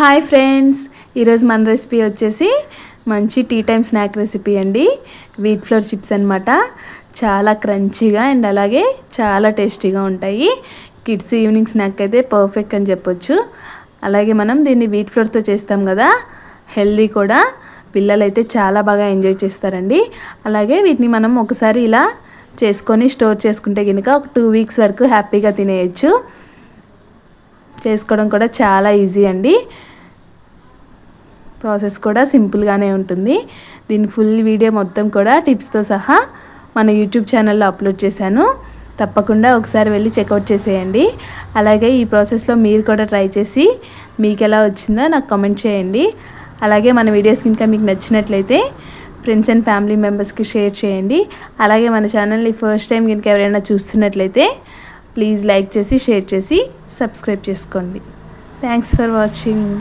Hi friends ఈరోజు మన recipe వచ్చేసి మంచి టీ టైమ్ స్నాక్ రెసిపీ అండి. వీట్ ఫ్లోర్ చిప్స్ అనమాట చాలా క్రంచీగా అండ్ అలాగే చాలా టేస్టీగా ఉంటాయి. కిడ్స్ ఈవినింగ్ స్నాక్ అయితే పర్ఫెక్ట్ అని చెప్పొచ్చు. అలాగే మనం దీన్ని వీట్ ఫ్లోర్తో చేస్తాం కదా. హెల్దీ కూడా. పిల్లలు అయితే చాలా బాగా ఎంజాయ్ చేస్తారండి. అలాగే వీటిని మనం ఒకసారి ఇలా చేసుకొని స్టోర్ చేసుకుంటే కనుక ఒక టూ వీక్స్ వరకు హ్యాపీగా తినేయచ్చు. చేసుకోవడం కూడా చాలా ఈజీ అండి. ప్రాసెస్ కూడా సింపుల్గానే ఉంటుంది. దీని ఫుల్ వీడియో మొత్తం కూడా టిప్స్తో సహా మన యూట్యూబ్ ఛానల్లో అప్లోడ్ చేశాను. తప్పకుండా ఒకసారి వెళ్ళి చెక్అవుట్ చేసేయండి. అలాగే ఈ ప్రాసెస్లో మీరు కూడా ట్రై చేసి మీకు ఎలా వచ్చిందో నాకు కామెంట్ చేయండి. అలాగే మన వీడియోస్ కనుక మీకు నచ్చినట్లయితే ఫ్రెండ్స్ అండ్ ఫ్యామిలీ మెంబర్స్కి షేర్ చేయండి. అలాగే మన ఛానల్ని ఫస్ట్ టైం కనుక ఎవరైనా చూస్తున్నట్లయితే ప్లీజ్ లైక్ చేసి షేర్ చేసి సబ్స్క్రైబ్ చేసుకోండి. Thanks for watching.